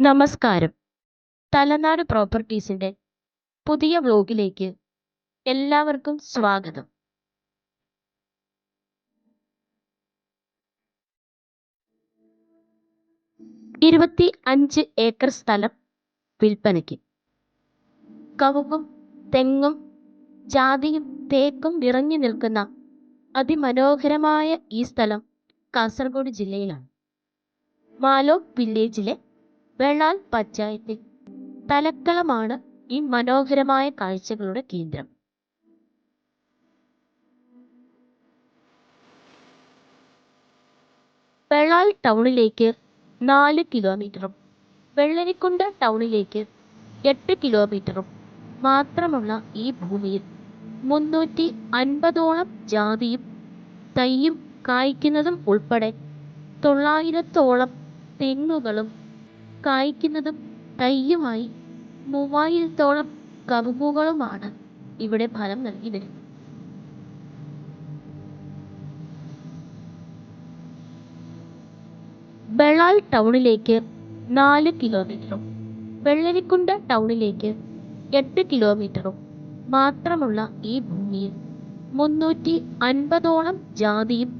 നമസ്കാരം. തലനാട് പ്രോപ്പർട്ടീസിന്റെ പുതിയ വ്ലോഗിലേക്ക് എല്ലാവർക്കും സ്വാഗതം. ഇരുപത്തി അഞ്ച് ഏക്കർ സ്ഥലം വിൽപ്പനയ്ക്ക്. കവുങ്ങും തെങ്ങും ജാതിയും തേക്കും നിറഞ്ഞു നിൽക്കുന്ന അതിമനോഹരമായ ഈ സ്ഥലം കാസർഗോഡ് ജില്ലയിലാണ്. മാലോക് വില്ലേജിലെ വെള്ളാൽ പഞ്ചായത്തിൽ തലക്കളമാണ് ഈ മനോഹരമായ കാഴ്ചകളുടെ കേന്ദ്രം. വെള്ളാൽ ടൗണിലേക്ക് നാല് കിലോമീറ്ററും വെള്ളരിക്കുണ്ട് ടൗണിലേക്ക് എട്ട് കിലോമീറ്ററും മാത്രമുള്ള ഈ ഭൂമിയിൽ മുന്നൂറ്റി അൻപതോളം ജാതിയും തൈയും കായ്ക്കുന്നതും ഉൾപ്പെടെ തൊള്ളായിരത്തോളം തെങ്ങുകളും കായ്ക്കുന്നതും തൈയുമായി മൂവായിരത്തോളം കവുങ്ങുകളുമാണ് ഇവിടെ ഫലം നൽകി വരുന്നത്. ബളാൽ ടൗണിലേക്ക് നാല് കിലോമീറ്ററും വെള്ളരിക്കുണ്ട് ടൗണിലേക്ക് എട്ട് കിലോമീറ്ററും മാത്രമുള്ള ഈ ഭൂമിയിൽ മുന്നൂറ്റി അൻപതോളം ജാതിയും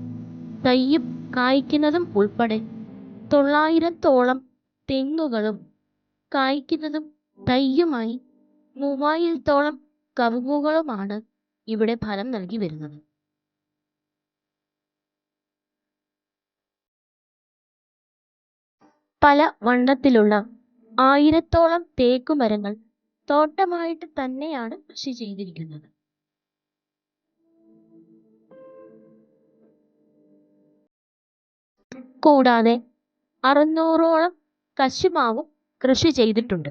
തൈയും കായ്ക്കുന്നതും ഉൾപ്പെടെ തൊള്ളായിരത്തോളം തെങ്ങുകളും കായ്ക്കുന്നതും തയ്യുമായി മൂവായിരത്തോളം കവുങ്ങുകളുമാണ് ഇവിടെ ഫലം നൽകി വരുന്നത്. പല വണ്ണത്തിലുള്ള ആയിരത്തോളം തേക്കുമരങ്ങൾ തോട്ടമായിട്ട് തന്നെയാണ് കൃഷി ചെയ്തിരിക്കുന്നത്. കൂടാതെ അറുന്നൂറോളം കശുമാവും കൃഷി ചെയ്തിട്ടുണ്ട്.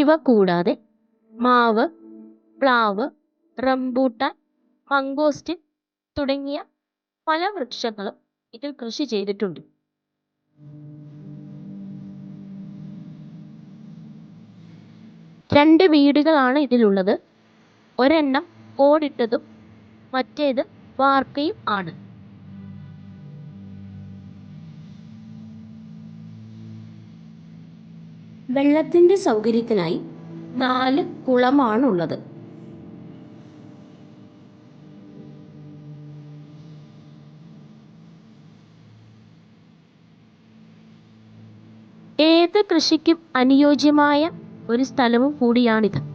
ഇവ കൂടാതെ മാവ് പ്ലാവ് റംബൂട്ടാൻ മംഗോസ്റ്റിൻ തുടങ്ങിയ പല വൃക്ഷങ്ങളും ഇതിൽ കൃഷി ചെയ്തിട്ടുണ്ട്. രണ്ട് വീടുകളാണ് ഇതിലുള്ളത്. ഒരെണ്ണം ഓടിട്ടതും മറ്റേത് വാർക്കയും ആണ്. വെള്ളത്തിന്റെ സൗകര്യത്തിനായി നാല് കുളമാണുള്ളത്. ഏത് കൃഷിക്കും അനുയോജ്യമായ ഒരു സ്ഥലവും കൂടിയാണിത്.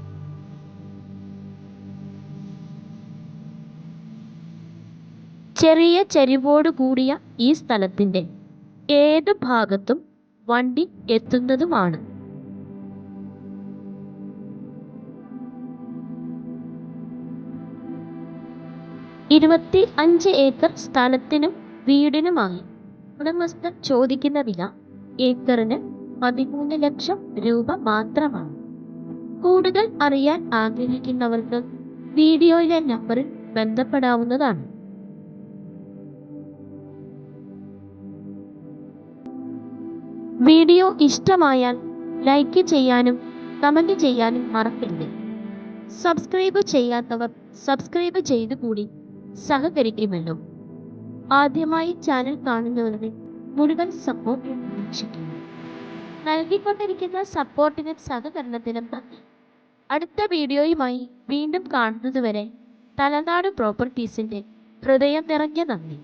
ചെറിയ ചരിവോട് കൂടിയ ഈ സ്ഥലത്തിന്റെ ഏത് ഭാഗത്തും വണ്ടി എത്തുന്നതുമാണ്. ഇരുപത്തി അഞ്ച് ഏക്കർ സ്ഥലത്തിനും വീടിനുമായി ഉടമസ്ഥർ ചോദിക്കുന്ന വില ഏക്കറിന് പതിമൂന്ന് ലക്ഷം രൂപ മാത്രമാണ്. കൂടുതൽ അറിയാൻ ആഗ്രഹിക്കുന്നവർക്ക് വീഡിയോയിലെ നമ്പറിൽ ബന്ധപ്പെടാവുന്നതാണ്. വീഡിയോ ഇഷ്ടമായാൽ ലൈക്ക് ചെയ്യാനും കമന്റ് ചെയ്യാനും മറക്കരുത്. സബ്സ്ക്രൈബ് ചെയ്യാത്തവർ സബ്സ്ക്രൈബ് ചെയ്തു കൂടി സഹകരിക്കുമല്ലോ. ആദ്യമായി ചാനൽ കാണുന്നവരുടെ മുഴുവൻ സപ്പോർട്ട് പ്രതീക്ഷിക്കുന്നു. നൽകിക്കൊണ്ടിരിക്കുന്ന സപ്പോർട്ടിനും സഹകരണത്തിനും അടുത്ത വീഡിയോയുമായി വീണ്ടും കാണുന്നതുവരെ തലനാട് പ്രോപ്പർട്ടീസിന്റെ ഹൃദയം നിറഞ്ഞ നന്ദി.